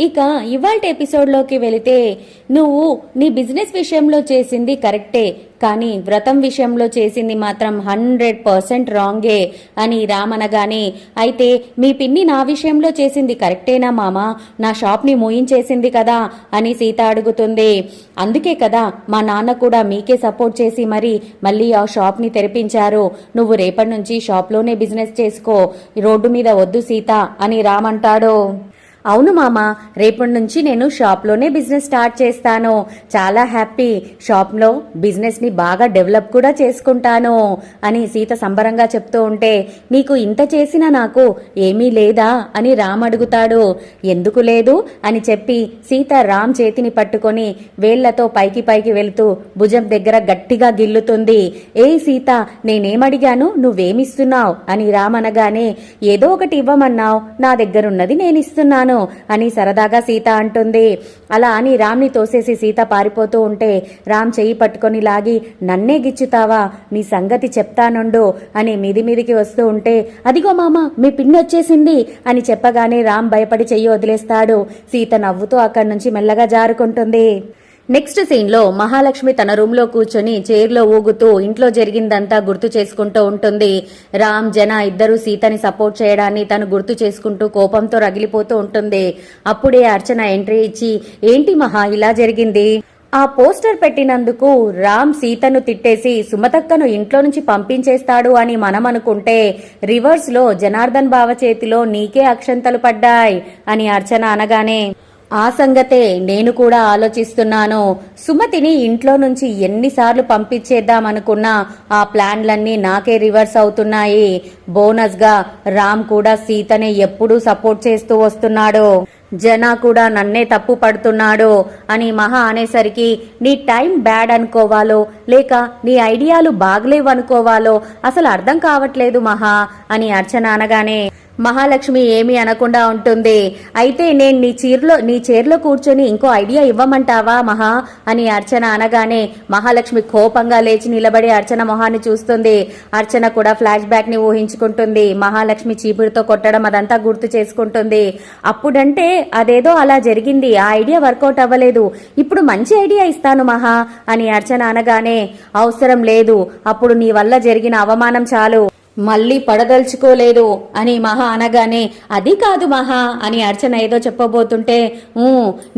ఇక ఇవాళ ఎపిసోడ్లోకి వెళితే నువ్వు నీ బిజినెస్ విషయంలో చేసింది కరెక్టే కానీ వ్రతం విషయంలో చేసింది మాత్రం హండ్రెడ్ పర్సెంట్ రాంగే అని రామనగానే అయితే మీ పిన్ని నా విషయంలో చేసింది కరెక్టేనా మామ? నా షాప్ని మూయించేసింది కదా అని సీత అడుగుతుంది. అందుకే కదా మా నాన్న కూడా మీకే సపోర్ట్ చేసి మరి మళ్ళీ ఆ షాప్ని తెరిపించారు. నువ్వు రేపటి నుంచి షాప్లోనే బిజినెస్ చేసుకో. రోడ్డు మీద వద్దు సీత అని రామంటాడు అవును మామ రేపటి నుంచి నేను షాప్లోనే బిజినెస్ స్టార్ట్ చేస్తాను. చాలా హ్యాపీ. షాప్లో బిజినెస్ని బాగా డెవలప్ కూడా చేసుకుంటాను అని సీత సంబరంగా చెప్తూ ఉంటే నీకు ఇంత చేసినా నాకు ఏమీ లేదా? అని రామ్ అడుగుతాడు. ఎందుకు లేదు? అని చెప్పి సీత రామ్ చేతిని పట్టుకొని వేళ్ళతో పైకి పైకి వెళుతూ భుజం దగ్గర గట్టిగా గిల్లుతుంది. ఏ సీత నేనేమడిగాను? నువ్వేమిస్తున్నావు? అని రామ్ అనగానే ఏదో ఒకటి ఇవ్వమన్నావు. నా దగ్గరున్నది నేనిస్తున్నాను. అని సరదాగా సీత అంటుంది. అలా అని రామ్ని తోసేసి సీత పారిపోతూ ఉంటే రామ్ చెయ్యి పట్టుకొని లాగి నన్నే గిచ్చుతావా? నీ సంగతి చెప్తానుండు అని మీది మీదికి వస్తూ ఉంటే అదిగో మామ మీ పిన్ని వచ్చేసింది అని చెప్పగానే రామ్ భయపడి చెయ్యి వదిలేస్తాడు. సీత నవ్వుతూ అక్కడి నుంచి మెల్లగా జారుకుంటుంది. నెక్స్ట్ సీన్లో మహాలక్ష్మి తన రూమ్లో కూర్చొని చైర్లో ఊగుతూ ఇంట్లో జరిగిందంతా గుర్తు చేసుకుంటూ ఉంటుంది. రామ్ జన ఇద్దరు సీతని సపోర్ట్ చేయడాన్ని తను గుర్తు చేసుకుంటూ కోపంతో రగిలిపోతూ ఉంటుంది. అప్పుడే అర్చన ఎంట్రీ ఇచ్చి ఏంటి మహా ఇలా జరిగింది? ఆ పోస్టర్ పెట్టినందుకు రామ్ సీతను తిట్టేసి సుమతక్కను ఇంట్లో నుంచి పంపించేస్తాడు అని మనం అనుకుంటే రివర్స్లో జనార్దన్ బావ చేతిలో నీకే అక్షంతలు పడ్డాయి అని అర్చన అనగానే ఆ సంగతే నేను కూడా ఆలోచిస్తున్నాను. సుమతిని ఇంట్లో నుంచి ఎన్నిసార్లు పంపించేద్దామనుకున్నా ఆ ప్లాన్లన్నీ నాకే రివర్స్ అవుతున్నాయి. బోనస్గా రామ్ కూడా సీతనే ఎప్పుడూ సపోర్ట్ చేస్తూ వస్తున్నాడు. జనా కూడా నన్నే తప్పు పడుతున్నాడు అని మహా అనేసరికి నీ టైం బ్యాడ్ అనుకోవాలో లేక నీ ఐడియాలు బాగలేవనుకోవాలో అసలు అర్థం కావట్లేదు మహా అని అర్చన అనగానే మహాలక్ష్మి ఏమీ అనకుండా ఉంటుంది. అయితే నేను నీ చీరలో నీ చీరలో కూర్చొని ఇంకో ఐడియా ఇవ్వమంటావా మహా? అని అర్చన అనగానే మహాలక్ష్మి కోపంగా లేచి నిలబడి అర్చన మొహాన్ని చూస్తుంది. అర్చన కూడా ఫ్లాష్ బ్యాక్ని ఊహించుకుంటుంది. మహాలక్ష్మి చీపురుతో కొట్టడం అదంతా గుర్తు చేసుకుంటుంది. అప్పుడంటే అదేదో అలా జరిగింది. ఆ ఐడియా వర్కౌట్ అవ్వలేదు. ఇప్పుడు మంచి ఐడియా ఇస్తాను మహా అని అర్చన అనగానే అవసరం లేదు. అప్పుడు నీ వల్ల జరిగిన అవమానం చాలు. మళ్ళీ పడదలుచుకోలేదు అని మహా అనగానే అది కాదు మహా అని అర్చన ఏదో చెప్పబోతుంటే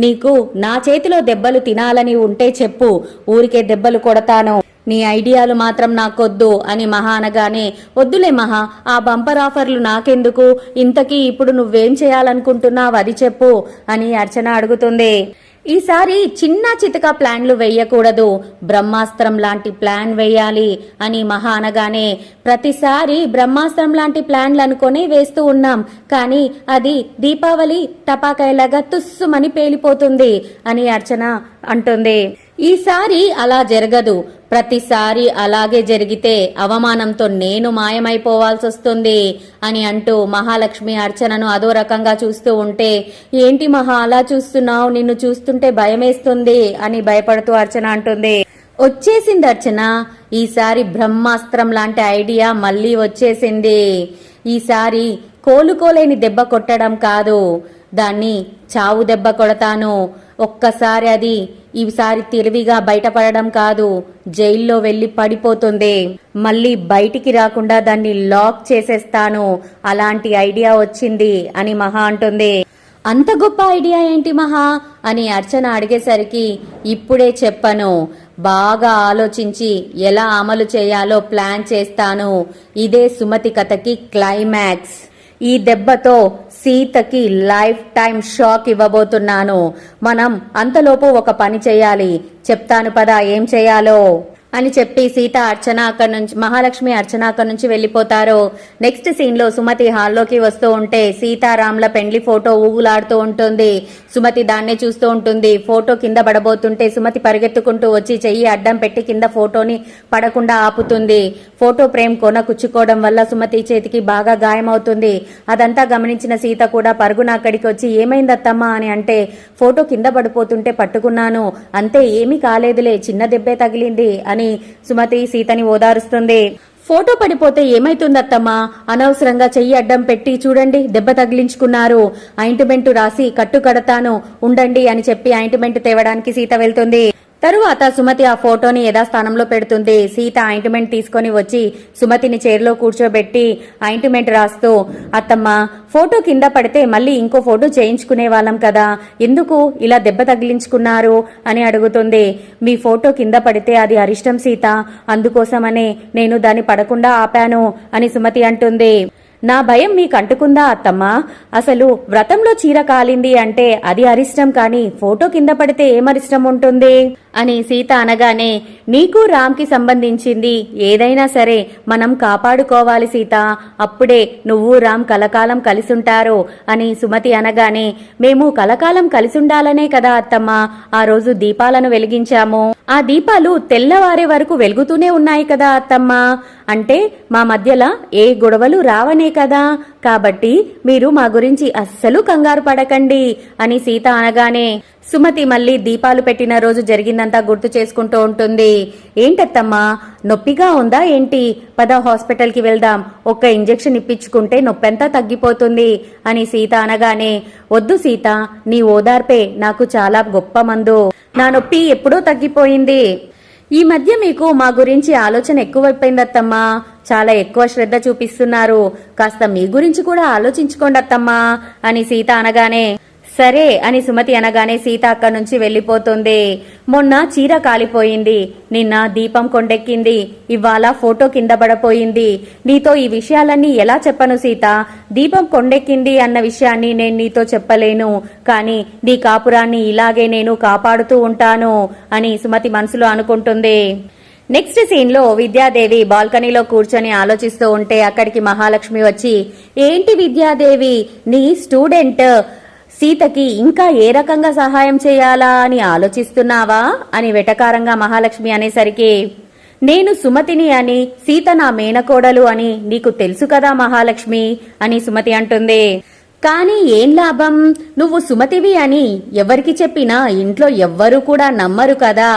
నీకు నా చేతిలో దెబ్బలు తినాలని ఉంటే చెప్పు ఊరికే దెబ్బలు కొడతాను. నీ ఐడియాలు మాత్రం నాకొద్దు అని మహా అనగానే వద్దులే మహా ఆ బంపర్ ఆఫర్లు నాకెందుకు? ఇంతకీ ఇప్పుడు నువ్వేం చేయాలనుకుంటున్నావు అది చెప్పు అని అర్చన అడుగుతుంది. ఈసారి చిన్న చితక ప్లాన్లు వేయకూడదు. బ్రహ్మాస్త్రం లాంటి ప్లాన్ వేయాలి అని మహా అనగానే ప్రతిసారి బ్రహ్మాస్త్రం లాంటి ప్లాన్లు అనుకొని వేస్తూ ఉన్నాం. కానీ అది దీపావళి టపాకాయలాగా తుస్సుమని పేలిపోతుంది అని అర్చన అంటుంది. ఈసారి అలా జరగదు. ప్రతిసారి అలాగే జరిగితే అవమానంతో నేను మాయమైపోవాల్సి వస్తుంది అని అంటూ మహాలక్ష్మి అర్చనను అదో రకంగా చూస్తూ ఉంటే ఏంటి మహా అలా చూస్తున్నావు? నిన్ను చూస్తుంటే భయమేస్తుంది అని భయపడుతూ అర్చన అంటుంది. వచ్చేసింది అర్చన. ఈసారి బ్రహ్మాస్త్రం లాంటి ఐడియా మళ్ళీ వచ్చేసింది. ఈసారి కోలుకోలేని దెబ్బ కొట్టడం కాదు. దాన్ని చావు దెబ్బ కొడతాను. ఒక్కసారి అది ఈసారి తెలివిగా బయటపడడం కాదు. జైల్లో వెళ్ళి పడిపోతుంది. మళ్ళీ బయటికి రాకుండా దాన్ని లాక్ చేసేస్తాను. అలాంటి ఐడియా వచ్చింది అని మహా అంటుంది. అంత గొప్ప ఐడియా ఏంటి మహా? అని అర్చన అడిగేసరికి ఇప్పుడే చెప్పను. బాగా ఆలోచించి ఎలా అమలు చేయాలో ప్లాన్ చేస్తాను. ఇదే సుమతి కథకి క్లైమాక్స్. ఈ దెబ్బతో సీతకి లైఫ్ టైం షాక్ ఇవ్వబోతున్నాను. మనం అంతలోపు ఒక పని చేయాలి. చెప్తాను పదా ఏం చేయాలో? అని చెప్పి సీత అర్చన అక్కడి నుంచి మహాలక్ష్మి అర్చన అక్కడి నుంచి వెళ్ళిపోతారు. నెక్స్ట్ సీన్లో సుమతి హాల్లోకి వస్తూ ఉంటే సీతారాంల పెండ్లి ఫోటో ఊగులాడుతూ ఉంటుంది. సుమతి దాన్నే చూస్తూ ఉంటుంది. ఫోటో కింద పడబోతుంటే సుమతి పరిగెత్తుకుంటూ వచ్చి చెయ్యి అడ్డం పెట్టి కింద ఫోటోని పడకుండా ఆపుతుంది. ఫోటో ప్రేమ్ కొన కుచ్చుకోవడం వల్ల సుమతి చేతికి బాగా గాయమవుతుంది. అదంతా గమనించిన సీత కూడా పరుగున అక్కడికి వచ్చి ఏమైందత్తమ్మా అని అంటే ఫోటో కింద పడిపోతుంటే పట్టుకున్నాను. అంతే ఏమీ కాలేదులే చిన్న దెబ్బే తగిలింది అని సుమతి సీతని ఓదారుస్తుంది. ఫోటో పడిపోతే ఏమైతుందత్తమ్మా? అనవసరంగా చెయ్యి అడ్డం పెట్టి చూడండి దెబ్బ తగిలించుకున్నారు. ఆయింట్మెంట్ రాసి కట్టు కడతాను ఉండండి అని చెప్పి ఆయింట్మెంట్ తేవడానికి సీత వెళ్తుంది. తరువాత సుమతి ఆ ఫోటోని యథాస్థానంలో పెడుతుంది. సీత ఆయింట్మెంట్ తీసుకొని వచ్చి సుమతిని చైర్లో కూర్చోబెట్టి ఆయింట్మెంట్ రాస్తూ అత్తమ్మ ఫోటో కింద పడితే మళ్ళీ ఇంకో ఫోటో చేయించుకునే వాళ్ళం కదా. ఎందుకు ఇలా దెబ్బ తగిలించుకున్నారు? అని అడుగుతుంది. మీ ఫోటో కింద పడితే అది అరిష్టం సీత. అందుకోసమనే నేను దాన్ని పడకుండా ఆపాను అని సుమతి అంటుంది. నా భయం మీకు అంటుకుందా అత్తమ్మా? అసలు వ్రతంలో చీర కాలింది అంటే అది అరిష్టం కాని ఫోటో కింద పడితే ఏమరిష్టం ఉంటుంది? అని సీత అనగానే నీకు రామ్కి సంబంధించింది ఏదైనా సరే మనం కాపాడుకోవాలి సీత. అప్పుడే నువ్వు రామ్ కలకాలం కలిసుంటారు అని సుమతి అనగానే మేము కలకాలం కలిసుండాలనే కదా అత్తమ్మ. ఆ రోజు దీపాలను వెలిగించాము. ఆ దీపాలు తెల్లవారే వరకు వెలుగుతూనే ఉన్నాయి కదా అత్తమ్మ. అంటే మా మధ్యలో ఏ గొడవలు రావనే కదా. కాబట్టి మీరు మా గురించి అస్సలు కంగారు పడకండి అని సీత అనగానే సుమతి మళ్ళీ దీపాలు పెట్టిన రోజు జరిగిందంతా గుర్తు చేసుకుంటూ ఉంటుంది. ఏంటత్తమ్మా నొప్పిగా ఉందా ఏంటి? పద హాస్పిటల్కి వెళ్దాం. ఒక్క ఇంజెక్షన్ ఇప్పించుకుంటే నొప్పెంతా తగ్గిపోతుంది అని సీత అనగానే వద్దు సీత నీ ఓదార్పే నాకు చాలా గొప్ప మందు. నా నొప్పి ఎప్పుడో తగ్గిపోయింది. ఈ మధ్య మీకు మా గురించి ఆలోచన ఎక్కువైపోయిందత్తమ్మా. చాలా ఎక్కువ శ్రద్ధ చూపిస్తున్నారు. కాస్త మీ గురించి కూడా ఆలోచించుకోండి అత్తమ్మా అని సీత అనగానే సరే అని సుమతి అనగానే సీత అక్కడి నుంచి వెళ్ళిపోతుంది మొన్న చీర కాలిపోయింది. నిన్న దీపం కొండెక్కింది. ఇవాళ ఫోటో కింద పడపోయింది. నీతో ఈ విషయాలన్నీ ఎలా చెప్పను సీత? దీపం కొండెక్కింది అన్న విషయాన్ని నేను నీతో చెప్పలేను. కానీ నీ కాపురాన్ని ఇలాగే నేను కాపాడుతూ ఉంటాను అని సుమతి మనసులో అనుకుంటుంది. నెక్స్ట్ సీన్లో విద్యాదేవి బాల్కనీలో కూర్చొని ఆలోచిస్తూ ఉంటే అక్కడికి మహాలక్ష్మి వచ్చి ఏంటి విద్యాదేవి? నీ స్టూడెంట్ సీతకి ఇంకా ఏ రకంగా సహాయం చేయాలా అని ఆలోచిస్తున్నావా? అని వెటకారంగా మహాలక్ష్మి అనేసరికి నేను సుమతిని అని సీత నా మేనకోడలు అని నీకు తెలుసు కదా మహాలక్ష్మి? అని సుమతి అంటుంది. కానీ ఏం లాభం? నువ్వు సుమతివి అని ఎవరికి చెప్పినా ఇంట్లో ఎవ్వరూ కూడా నమ్మరు కదా.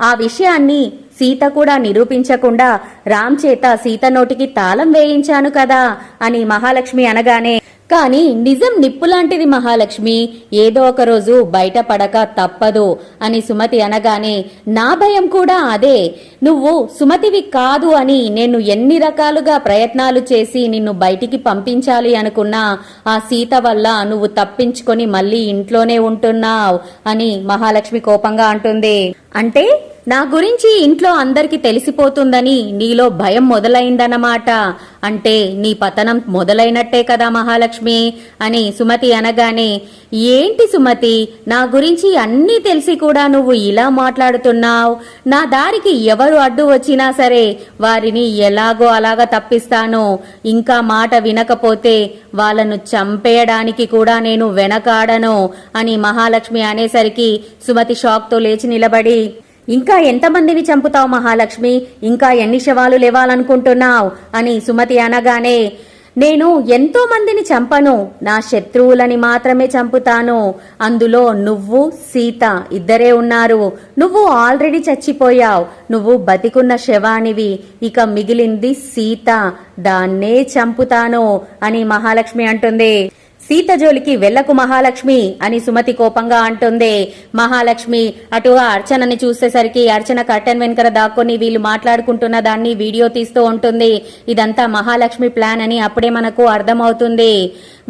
ఆ విషయాన్ని సీత కూడా నిరూపించకుండా రామ్ చేత సీత నోటికి తాళం వేయించాను కదా అని మహాలక్ష్మి అనగానే కానీ నిజం నిప్పులాంటిది మహాలక్ష్మి. ఏదో ఒక రోజు బయటపడక తప్పదు అని సుమతి అనగానే నా భయం కూడా అదే. నువ్వు సుమతివి కాదు అని నేను ఎన్ని రకాలుగా ప్రయత్నాలు చేసి నిన్ను బయటికి పంపించాలి అనుకున్నా ఆ సీత వల్ల నువ్వు తప్పించుకొని మళ్ళీ ఇంట్లోనే ఉంటున్నావు అని మహాలక్ష్మి కోపంగా అంటుంది. అంటే నా గురించి ఇంట్లో అందరికి తెలిసిపోతుందని నీలో భయం మొదలైందన్నమాట. అంటే నీ పతనం మొదలైనట్టే కదా మహాలక్ష్మి అని సుమతి అనగానే ఏంటి సుమతి నా గురించి అన్నీ తెలిసి కూడా నువ్వు ఇలా మాట్లాడుతున్నావు? నా దారికి ఎవరు అడ్డు వచ్చినా సరే వారిని ఎలాగో అలాగా తప్పిస్తాను. ఇంకా మాట వినకపోతే వాళ్ళను చంపేయడానికి కూడా నేను వెనకాడను అని మహాలక్ష్మి అనేసరికి సుమతి షాక్తో లేచి నిలబడి ఇంకా ఎంతమందిని చంపుతావు మహాలక్ష్మి? ఇంకా ఎన్ని శవాలు లేవాలనుకుంటున్నావు? అని సుమతి అనగానే నేను ఎంతో మందిని చంపను. నా శత్రువులని మాత్రమే చంపుతాను. అందులో నువ్వు సీత ఇద్దరే ఉన్నారు. నువ్వు ఆల్రెడీ చచ్చిపోయావు. నువ్వు బతికున్న శవానివి. ఇక మిగిలింది సీత. దాన్నే చంపుతాను అని మహాలక్ష్మి అంటుంది. సీత జోలికి మహాలక్ష్మి అని సుమతి కోపంగా అంటుంది. మహాలక్ష్మి అటుగా అర్చనని చూసేసరికి అర్చన కర్టెన్ వెనుకర దాక్కొని వీళ్ళు మాట్లాడుకుంటున్న దాన్ని వీడియో తీస్తూ ఉంటుంది. ఇదంతా మహాలక్ష్మి ప్లాన్ అని అప్పుడే మనకు అర్థమవుతుంది.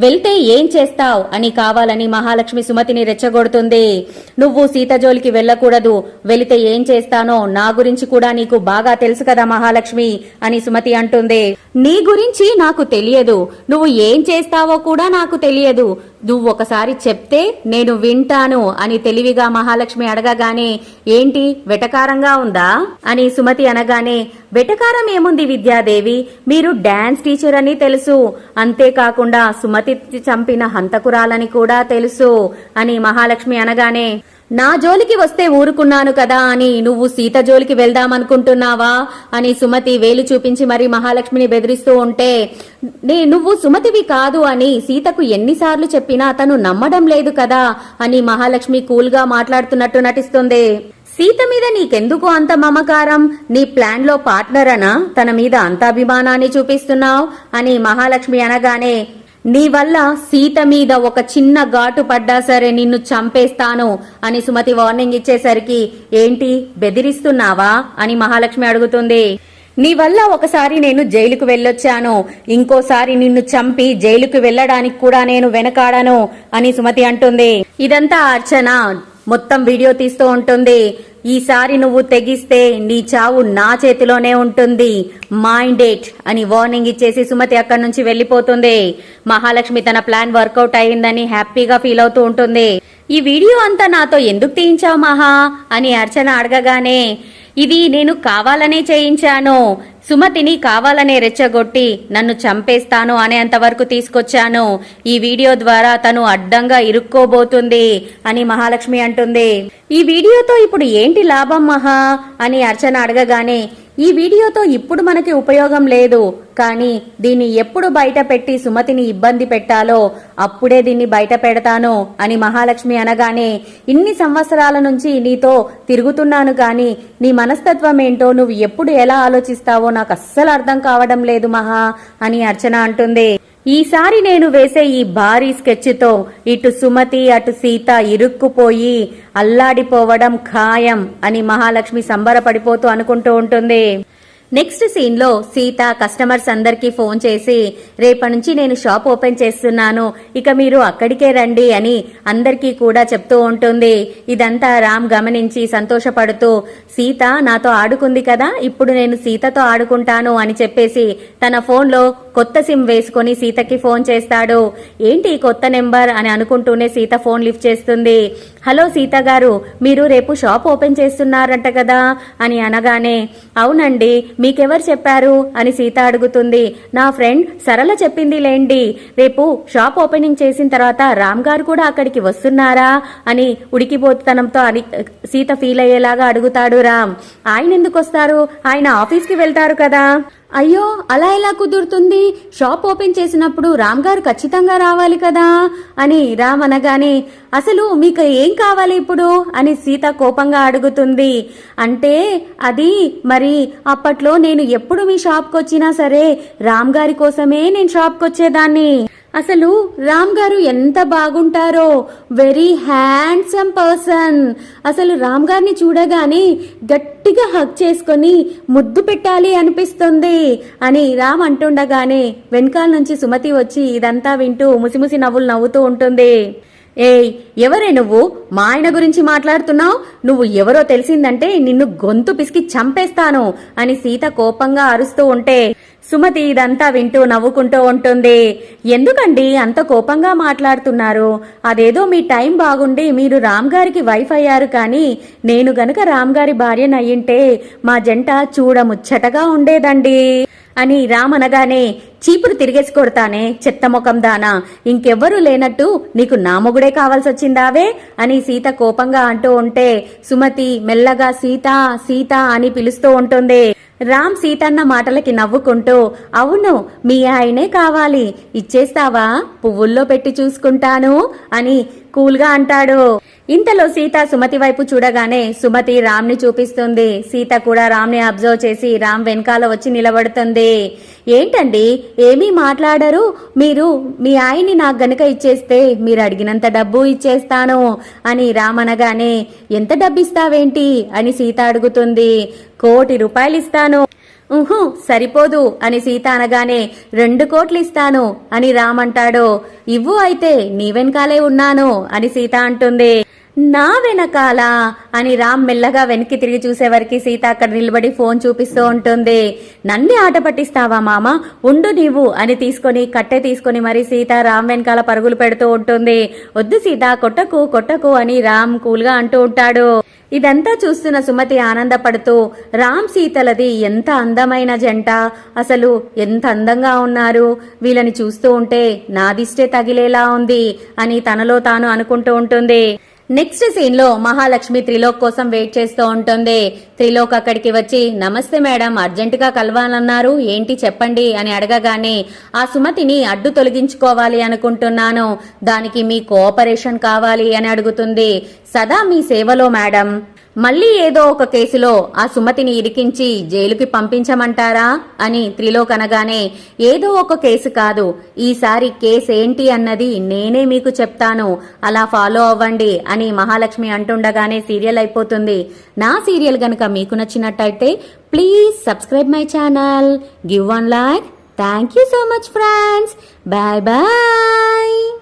వెళ్తే ఏం చేస్తావ్ అని కావాలని మహాలక్ష్మి సుమతిని రెచ్చగొడుతుంది. నువ్వు సీత జోలికి వెళ్ళకూడదు. వెళితే ఏం చేస్తానో నా గురించి కూడా నీకు బాగా తెలుసు కదా మహాలక్ష్మి అని సుమతి అంటుంది. నీ గురించి నాకు తెలియదు. నువ్వు ఏం చేస్తావో కూడా నాకు తెలియదు తెలియదు. నువ్వు ఒకసారి చెప్తే నేను వింటాను అని తెలివిగా మహాలక్ష్మి అడగగానే ఏంటి వెటకారంగా ఉందా? అని సుమతి అనగానే వెటకారం ఏముంది విద్యాదేవి? మీరు డాన్స్ టీచర్ అని తెలుసు. అంతేకాకుండా సుమతి చంపిన హంతకురాలని కూడా తెలుసు. అని మహాలక్ష్మి అనగానే నా జోలికి వస్తే ఊరుకున్నాను కదా అని నువ్వు సీత జోలికి వెళ్దామనుకుంటున్నావా? అని సుమతి వేలు చూపించి మరి మహాలక్ష్మిని బెదిరిస్తూ ఉంటే నే నువ్వు సుమతివి కాదు అని సీతకు ఎన్నిసార్లు చెప్పి చెప్పినా తను నమ్మడం లేదు కదా అని మహాలక్ష్మి కూల్గా మాట్లాడుతున్నట్టు నటిస్తుంది. సీత మీద నీకెందుకు అంత మమకారం? నీ ప్లాన్లో పార్ట్నరనా? పార్ట్నర్ తన మీద అంత అభిమానాన్ని చూపిస్తున్నావు? అని మహాలక్ష్మి అనగానే నీ వల్ల సీత మీద ఒక చిన్న ఘాటు పడ్డా సరే నిన్ను చంపేస్తాను అని సుమతి వార్నింగ్ ఇచ్చేసరికి ఏంటి బెదిరిస్తున్నావా? అని మహాలక్ష్మి అడుగుతుంది. నీ వల్ల ఒకసారి నేను జైలుకు వెళ్ళొచ్చాను. ఇంకోసారి నిన్ను చంపి జైలుకు వెళ్ళడానికి కూడా నేను వెనకాడను అని సుమతి అంటుంది. ఇదంతా అర్చన. మొత్తం వీడియో తీస్తూ ఉంటుంది. ఈసారి నువ్వు తెగిస్తే నీ చావు నా చేతిలోనే ఉంటుంది. మైండేట్ అని వార్నింగ్ ఇచ్చేసి సుమతి అక్కడి నుంచి వెళ్ళిపోతుంది. మహాలక్ష్మి తన ప్లాన్ వర్కౌట్ అయిందని హ్యాపీగా ఫీల్ అవుతూ ఉంటుంది. ఈ వీడియో అంతా నాతో ఎందుకు తీయించావు మహా? అని అర్చన అడగగానే ఇది నేను కావాలనే చేయించాను. సుమతిని కావాలనే రెచ్చగొట్టి నన్ను చంపేస్తాను అనేంతవరకు తీసుకొచ్చాను. ఈ వీడియో ద్వారా తను అడ్డంగా ఇరుక్కోబోతుంది అని మహాలక్ష్మి అంటుంది. ఈ వీడియోతో ఇప్పుడు ఏంటి లాభం మహా అని అర్చన అడగగానే ఈ వీడియోతో ఇప్పుడు మనకి ఉపయోగం లేదు. కానీ దీన్ని ఎప్పుడు బయట పెట్టి సుమతిని ఇబ్బంది పెట్టాలో అప్పుడే దీన్ని బయట పెడతాను అని మహాలక్ష్మి అనగానే ఇన్ని సంవత్సరాల నుంచి నీతో తిరుగుతున్నాను కానీ నీ మనస్తత్వం ఏంటో నువ్వు ఎప్పుడు ఎలా ఆలోచిస్తావో నాకు అస్సలు అర్థం కావడం లేదు మహా అని అర్చన అంటుంది. ఈసారి నేను వేసే ఈ భారీ స్కెచ్తో ఇటు సుమతి అటు సీత ఇరుక్కుపోయి అల్లాడిపోవడం ఖాయం అని మహాలక్ష్మి సంబరపడిపోతూ అనుకుంటూ ఉంటుంది. నెక్స్ట్ సీన్లో సీత కస్టమర్స్ అందరికీ ఫోన్ చేసి రేపటి నుంచి నేను షాప్ ఓపెన్ చేస్తున్నాను. ఇక మీరు అక్కడికే రండి అని అందరికీ కూడా చెప్తూ ఉంటుంది. ఇదంతా రామ్ గమనించి సంతోషపడుతూ సీత నాతో ఆడుకుంది కదా ఇప్పుడు నేను సీతతో ఆడుకుంటాను అని చెప్పేసి తన ఫోన్లో కొత్త సిమ్ వేసుకొని సీతకి ఫోన్ చేస్తాడు. ఏంటి కొత్త నెంబర్? అని అనుకుంటూనే సీత ఫోన్ లిఫ్ట్ చేస్తుంది. హలో సీత గారు మీరు రేపు షాప్ ఓపెన్ చేస్తున్నారంట కదా? అని అనగానే అవునండి మీకెవరు చెప్పారు? అని సీత అడుగుతుంది. నా ఫ్రెండ్ సరళ చెప్పింది లేండి. రేపు షాప్ ఓపెనింగ్ చేసిన తర్వాత రామ్ గారు కూడా అక్కడికి వస్తున్నారా? అని ఉడికిపోతనంతో అని సీత ఫీల్ అయ్యేలాగా అడుగుతాడు రామ్. ఆయన ఎందుకు వస్తారు? ఆయన ఆఫీస్కి వెళ్తారు కదా? అయ్యో అలా ఎలా కుదురుతుంది? షాప్ ఓపెన్ చేసినప్పుడు రామ్ గారు ఖచ్చితంగా రావాలి కదా? అని రామ్ అనగానే అసలు మీకు ఏం కావాలి ఇప్పుడు? అని సీత కోపంగా అడుగుతుంది. అంటే అది మరి అప్పట్లో నేను ఎప్పుడు మీ షాప్కి వచ్చినా సరే రామ్ గారి కోసమే నేను షాప్కి వచ్చేదాన్ని అసలు రామ్ గారు ఎంత బాగుంటారో. వెరీ హ్యాండ్సమ్ పర్సన్ అసలు రామ్ గారిని చూడగానే గట్టిగా హక్ చేసుకొని ముద్దు పెట్టాలి అనిపిస్తుంది అని రామ్ అంటుండగానే వెనకాల నుంచి సుమతి వచ్చి ఇదంతా వింటూ ముసిముసి నవ్వులు నవ్వుతూ ఉంటుంది. ఏయ్ ఎవరే నువ్వు? మా ఆయన గురించి మాట్లాడుతున్నావు? నువ్వు ఎవరో తెలిసిందంటే నిన్ను గొంతు పిసికి చంపేస్తాను అని సీత కోపంగా అరుస్తూ ఉంటే సుమతి ఇదంతా వింటూ నవ్వుకుంటూ ఉంటుంది. ఎందుకండి అంత కోపంగా మాట్లాడుతున్నారు? అదేదో మీ టైం బాగుండి మీరు రామ్ గారికి వైఫ్ అయ్యారు కానీ నేను గనుక రామ్ గారి భార్యనయ్యింటే మా జంట చూడముచ్చటగా ఉండేదండి. అని రామనగానే చీపురు తిరిగేసి కొడతానే చెత్తముఖం దానా. ఇంకెవ్వరూ లేనట్టు నీకు నామొగుడే కావాల్సొచ్చిందావే కావాల్సి వచ్చిందావే అని సీత కోపంగా అంటూ ఉంటే సుమతి మెల్లగా సీత సీత అని పిలుస్తూ ఉంటుంది. రామ్ సీతన్న మాటలకి నవ్వుకుంటూ అవును మీ ఆయనే కావాలి. ఇచ్చేస్తావా? పువ్వుల్లో పెట్టి చూసుకుంటాను అని కూల్గా అంటాడు. ఇంతలో సీత సుమతి వైపు చూడగానే సుమతి రామ్ని చూపిస్తుంది. సీత కూడా రామ్ని అబ్జర్వ్ చేసి రామ్ వెనకాల వచ్చి నిలబడుతుంది. ఏంటండి? ఏమీ మాట్లాడరు? మీరు మీ ఆయన్ని నాకు గనుక ఇచ్చేస్తే మీరు అడిగినంత డబ్బు ఇచ్చేస్తాను అని రామ్ అనగానే ఎంత డబ్బు ఇస్తావేంటి అని సీత అడుగుతుంది. కోటి రూపాయలు ఇస్తాను. ఊహు సరిపోదు. అని సీత అనగానే రెండు కోట్లు ఇస్తాను. అని రామ్ అంటాడు. ఇవ్వు అయితే నీ వెనకాలే ఉన్నాను. అని సీత అంటుంది. నా వెనకాల అని రామ్ మెల్లగా వెనక్కి తిరిగి చూసేవరికి సీత అక్కడ నిలబడి ఫోన్ చూపిస్తూ ఉంటుంది. నన్ను ఆట పట్టిస్తావా మామ? ఉండు నీవు అని తీసుకొని కట్టె తీసుకొని మరి సీత రామ్ వెనకాల పరుగులు పెడుతూ ఉంటుంది. వద్దు సీత కొట్టకు కొట్టకు అని రామ్ కూల్గా అంటూ ఉంటాడు. ఇదంతా చూస్తున్న సుమతి ఆనందపడుతూ రామ్ సీతలది ఎంత అందమైన జంట. అసలు ఎంత అందంగా ఉన్నారు. వీళ్ళని చూస్తూ ఉంటే నాదిష్టే తగిలేలా ఉంది అని తనలో తాను అనుకుంటూ ఉంటుంది. నెక్స్ట్ సీన్లో మహాలక్ష్మి త్రిలోక్ కోసం వెయిట్ చేస్తూ ఉంటుంది. త్రిలోక్ అక్కడికి వచ్చి నమస్తే మేడం అర్జెంట్గా కలవాలన్నారు. ఏంటి చెప్పండి? అని అడగగానే ఆ సుమతిని అడ్డు తొలగించుకోవాలి అనుకుంటున్నాను. దానికి మీ కోఆపరేషన్ కావాలి అని అడుగుతుంది. సదా మీ సేవలో మేడం. మళ్ళీ ఏదో ఒక కేసులో ఆ సుమతిని ఇరికించి జైలుకి పంపించమంటారా? అని త్రిలోక్ అనగానే ఏదో ఒక కేసు కాదు. ఈసారి కేసు ఏంటి అన్నది నేనే మీకు చెప్తాను. అలా ఫాలో అవ్వండి అని మహాలక్ష్మి అంటుండగానే సీరియల్ అయిపోతుంది. నా సీరియల్ గనక మీకు నచ్చినట్టయితే please subscribe my channel. Give one like. Thank you so much friends. Bye bye.